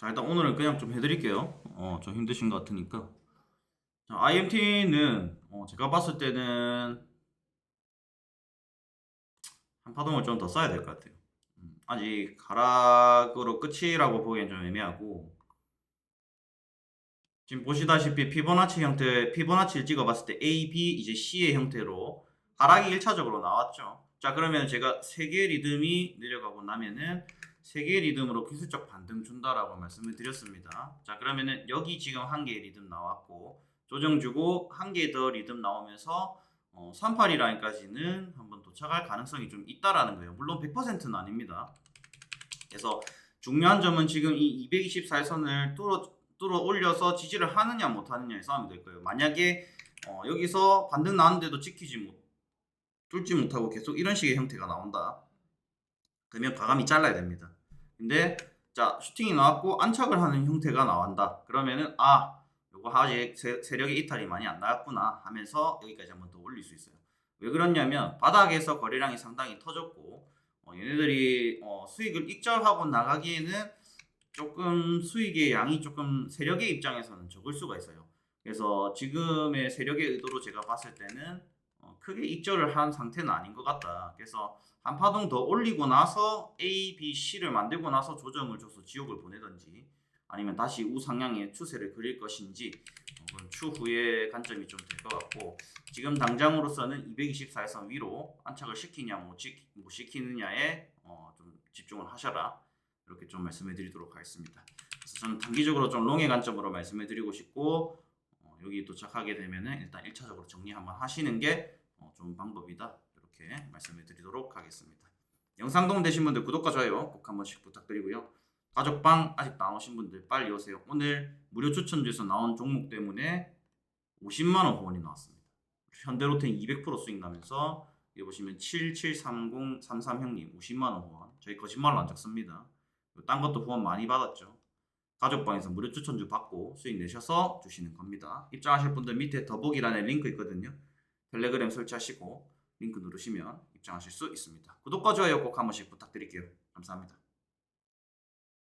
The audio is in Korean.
자 일단 오늘은 그냥 좀 해드릴게요. 어, 좀 힘드신 것 같으니까. 자, IMT는 어, 제가 봤을 때는 한 파동을 좀 더 써야 될 것 같아요. 음, 아직 가락으로 끝이라고 보기엔 좀 애매하고 지금 보시다시피 피보나치 형태, 피보나치를 찍어봤을 때 A, B, 이제 C의 형태로 하락이 1차적으로 나왔죠. 자 그러면 제가 세 개의 리듬이 내려가고 나면은 세 개의 리듬으로 기술적 반등 준다라고 말씀을 드렸습니다. 자 그러면은 여기 지금 한 개의 리듬 나왔고 조정 주고 한 개 더 리듬 나오면서 어, 38이 라인까지는 한번 도착할 가능성이 좀 있다라는 거예요. 물론 100%는 아닙니다. 그래서 중요한 점은 지금 이 224선을 뚫어 뚫어 올려서 지지를 하느냐 못 하느냐의 싸움이 될 거예요. 만약에 어, 여기서 반등 나왔는데도 지키지 못 뚫지 못하고 계속 이런 식의 형태가 나온다. 그러면 과감히 잘라야 됩니다. 근데 자 슈팅이 나왔고 안착을 하는 형태가 나온다. 그러면은 아 요거 아직 세, 세력의 이탈이 많이 안 나왔구나 하면서 여기까지 한번 더 올릴 수 있어요. 왜 그러냐면 바닥에서 거래량이 상당히 터졌고 어, 얘네들이 어, 수익을 익절하고 나가기에는 조금 수익의 양이 조금 세력의 입장에서는 적을 수가 있어요. 그래서 지금의 세력의 의도로 제가 봤을 때는 어, 크게 익절을 한 상태는 아닌 것 같다. 그래서 한 파동 더 올리고 나서 A, B, C를 만들고 나서 조정을 줘서 지옥을 보내든지 아니면 다시 우상향의 추세를 그릴 것인지 어, 그건 추후에 관점이 좀 될 것 같고 지금 당장으로서는 224선 위로 안착을 시키냐 못, 시키느냐에 어, 좀 집중을 하셔라 이렇게 좀 말씀해 드리도록 하겠습니다. 그래서 저는 단기적으로 좀 롱의 관점으로 말씀해 드리고 싶고 어, 여기 도착하게 되면은 일단 1차적으로 정리 한번 하시는 게 어, 좋은 방법이다 이렇게 말씀해 드리도록 하겠습니다. 영상 도움 되신 분들 구독과 좋아요 꼭 한 번씩 부탁드리고요. 가족방 아직 안 오신 분들 빨리 오세요. 오늘 무료 추천주에서 나온 종목 때문에 50만 원 후원이 나왔습니다. 현대로템 200% 수익 나면서 여기 보시면 773033 형님 50만 원 후원. 저희 거짓말로 안 적습니다. 딴 것도 후원 많이 받았죠. 가족방에서 무료 추천주 받고 수익 내셔서 주시는 겁니다. 입장하실 분들 밑에 더보기란에 링크 있거든요. 텔레그램 설치하시고 링크 누르시면 입장하실 수 있습니다. 구독과 좋아요 꼭 한 번씩 부탁드릴게요. 감사합니다.